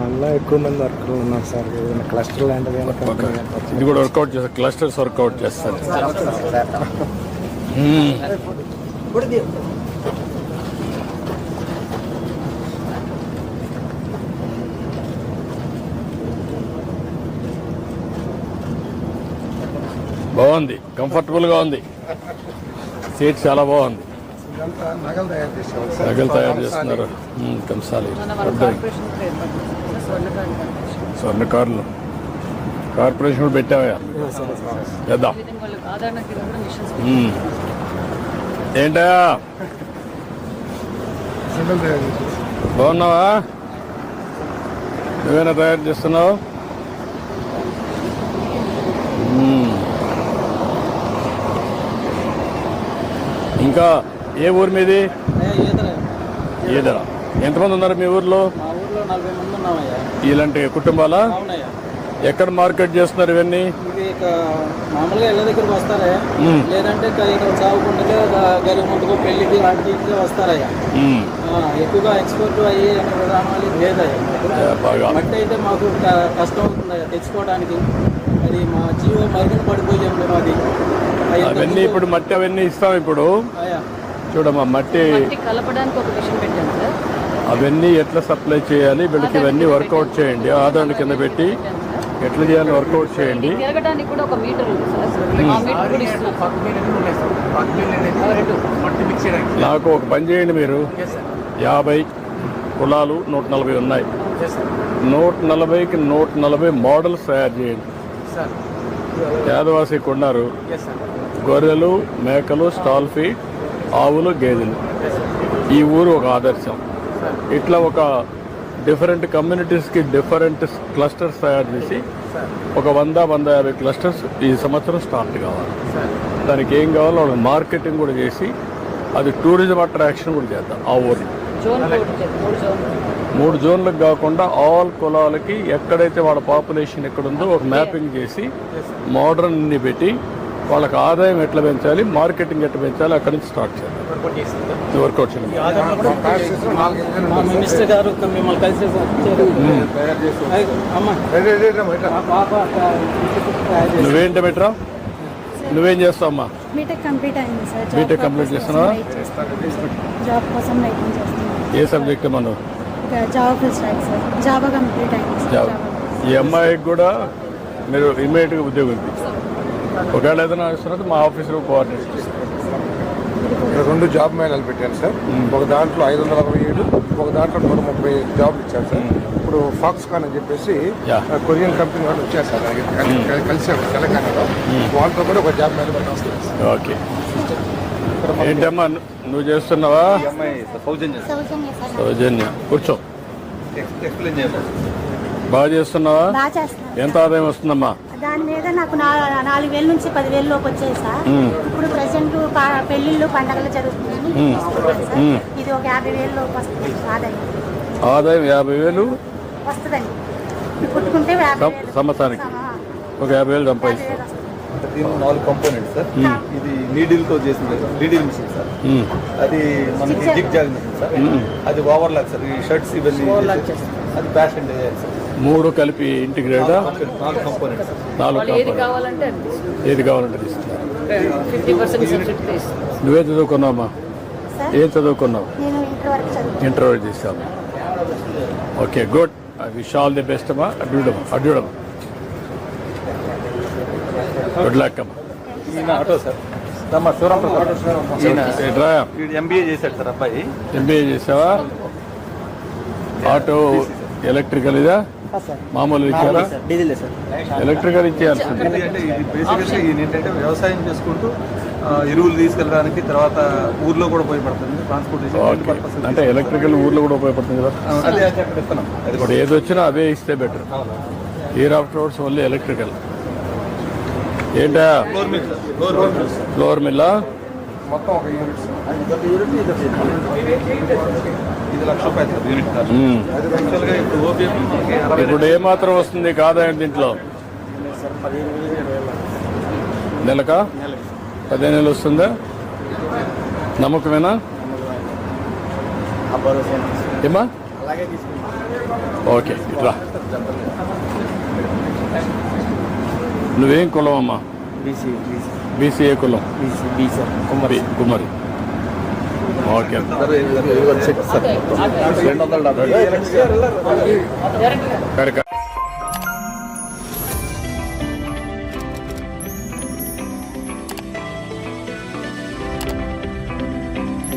మనలో ఎక్కువ మంది వర్కర్లు ఉన్నారు సార్. ఏదైనా క్లస్టర్ లాంటిది ఇది కూడా వర్కౌట్ చేస్తారు క్లస్టర్స్ వర్కౌట్ చేస్తారు. బాగుంది కంఫర్టబుల్గా ఉంది. సీట్ చాలా బాగుంది. నగలు తయారు చేస్తున్నారు. కంసాలి. వాళ్ళ కార్పొరేషన్ కూడా పెట్టావా చేద్దాం. ఏంటా బాగున్నావా? నువ్వేనా తయారు చేస్తున్నావు. ఇంకా ఏ ఊరు మీది? ఈదరా. ఎంతమంది ఉన్నారు మీ ఊర్లో? మా ఊర్లో నలభై మంది ఉన్నామయ్యా. ఇలాంటి కుటుంబాలా? ఎక్కడ మార్కెట్ చేస్తున్నారు ఇవన్నీ? మామూలుగా ఇళ్ళ దగ్గరికి. లేదంటే ఇక్కడ గరి ముందుకు పెళ్ళికి వస్తారయ్యా. ఎక్కువగా ఎక్స్పోర్ట్ అయ్యి విధానాలు లేదయ్యా. బట్ అయితే మాకు కష్టం అవుతుందయ్యా తెచ్చుకోవడానికి. అది మా జీవో మరుగున పడిపోయాం మేము అది. అయ్యి అవన్నీ ఇప్పుడు మట్టి అవన్నీ ఇస్తాం ఇప్పుడు. చూడమ్మా మట్టి మట్టి కలపడానికి ఒక మిషన్ పెట్టాం సార్. అవన్నీ ఎట్లా సప్లై చేయాలి వీళ్ళకి ఇవన్నీ వర్కౌట్ చేయండి. ఆధార్ కింద పెట్టి ఎట్లా చేయాలి వర్కౌట్ చేయండి. తిరగడానికి కూడా ఒక మీటర్ ఉంది సార్. ఆ మీటర్ కూడా ఇస్తున్నాం నాకు ఒక పని చేయండి మీరు. యాభై కులాలు నూట నలభై ఉన్నాయి. నూట నలభైకి నూట నలభై మోడల్స్ తయారు చేయండి. యాదవాసి కొన్నారు. గొర్రెలు మేకలు స్టాల్ ఫీడ్ ఆవులు గేదెలు. ఈ ఊరు ఒక ఆదర్శం. ఇట్లా ఒక డిఫరెంట్ కమ్యూనిటీస్కి డిఫరెంట్ క్లస్టర్స్ తయారు చేసి ఒక వంద వంద యాభై క్లస్టర్స్ ఈ సంవత్సరం స్టార్ట్ కావాలి. దానికి ఏం కావాలో వాళ్ళకి మార్కెటింగ్ కూడా చేసి అది టూరిజం అట్రాక్షన్ కూడా చేద్దాం ఆ ఊరిని. మూడు జోన్లకు కాకుండా ఆల్ కులాలకి ఎక్కడైతే వాళ్ళ పాపులేషన్ ఎక్కడుందో ఒక మ్యాపింగ్ చేసి మోడర్న్ని పెట్టి వాళ్ళకి ఆదాయం ఎట్లా పెంచాలి మార్కెటింగ్ ఎట్లా పెంచాలి అక్కడి నుంచి స్టార్ట్ చేద్దాం వర్కౌట్ చేయండి. మా మినిస్టర్ గారు మిమ్మల్ని కలిసి వచ్చారు. అయ్య, అమ్మ. రెడీ రెడీ రా బయట. మా పాప అక్క తయారు చేసి- నువ్వేంటి బెటరా నువ్వేం చేస్తావమ్మా? బీటెక్ కంప్లీట్ అయింది sir. Job BTech complete purpose చేస్తున్నావా? జాబ్ కోసం చేస్తున్నాను. ఏ సబ్జెక్ట్ మనం ఫుల్ స్టాక్ సార్. కంప్లీట్ అయింది ఈ అమ్మాయికి కూడా మీరు ఇమ్మీడియట్గా ఉద్యోగం ఒకవేళ ఏదైనా ఇస్తున్నది మా ఆఫీసులో కోఆర్డినేట్ రెండు జాబ్ మేళాలు పెట్టాను సార్. ఒక దాంట్లో ఐదు వందల అరవై ఏడు ఒక దాంట్లో నూట ముప్పై జాబ్లు ఇచ్చారు సార్. ఇప్పుడు ఫాక్స్కాన్ అని చెప్పేసి కొరియన్ కంపెనీ వాళ్ళు వచ్చారు సార్. కలిసి- కలిసాము తెలంగాణలో. వాళ్ళతో కూడా ఒక జాబ్ మేళ పెట్టాం ఓకే. ఏంటమ్మా నువ్వు చేస్తున్నావా? సౌజన్య సార్. సౌజన్య కూర్చో. బాగా చేస్తున్నావా? ఎంత ఆదాయం వస్తుందమ్మా? దాని మీద నాకు నా- నాలుగు వేల నుంచి పదివేల లోపు వచ్చాయి సార్. ఇప్పుడు ప్రజెంట్ పెళ్ళిళ్ళు పండగలు జరుగుతున్నాయని. ఇది ఒక యాభై వేల లోపు వస్తుంది ఆదాయం. ఆదాయం యాభై వేలు? వస్తుందండి. కుట్టుకుంటే సంవత్సరానికి. ఒక యాభై వేలు సంపాదిస్తాం. దీని నాలుగు కాంపోనెంట్స్ సార్. ఇది నీడిల్తో చేసింది నీడిల్ మిషన్ సార్. అది మనకి జిగ్ జాగ్ మిషన్ సార్. అది ఓవర్ లాక్ సార్. ఈ షర్ట్స్ ఇవన్నీ అది ఫ్యాషన్ డిజైన్ సార్. మూడు కలిపి ఇంటిగ్రేటా? నాలుగు కాంపోనెంట్స్ సార్ నాలుగు వాళ్ళు ఏది కావాలంటే నువ్వే చదువుకున్నావమ్మా? సార్ ఏం చదువుకున్నావు? నేను ఇంటర్ వరకు okay good. I wish all the best అమ్మా. అడ్డూడమ్మా అడ్డూడమ్మా. గుడ్ లక్ అమ్మా. Auto sir. ఎంబీఏ చేశాడు సార్ అబ్బాయి. ఎంబీఏ చేసావా ఆటో ఎలక్ట్రికల్ ఇదా? మామూలు ఇచ్చారా డీజిల్ సార్ ఎలక్ట్రికల్ ఏంటంటే వ్యవసాయం చేసుకుంటూ ఎరువులు తీసుకెళ్ళడానికి తర్వాత ఊర్లో కూడా ఉపయోగపడుతుంది. ట్రాన్స్పోర్టేషన్ అంటే ఎలక్ట్రికల్ ఊర్లో కూడా ఉపయోగపడుతుంది కదా? అదే అదే అది ఇప్పుడు ఏది వచ్చినా అవే ఇస్తే better year after words only electrical ఏంటా? Flour mill sir flour mill flour మిల్లా మొత్తం ఒక యూనిట్ సార్ ఇది లక్ష రూపాయలు సార్ యూనిట్ కాస్ట్ మ్మ్. యాక్చువల్గా ఇప్పుడు ఏమాత్రం వస్తుంది ఆదాయం దీంట్లో? నెలకా? పదిహేను నెలలు వస్తుందా? నమ్మకమేనా? ఏమా ఓకే ఇట్లా నువ్వేం కులం అమ్మా బీసీ బీసీ బీసీఏ కులం? కుమ్మరి. కుమ్మరి. ఓకే. కరెక్ట్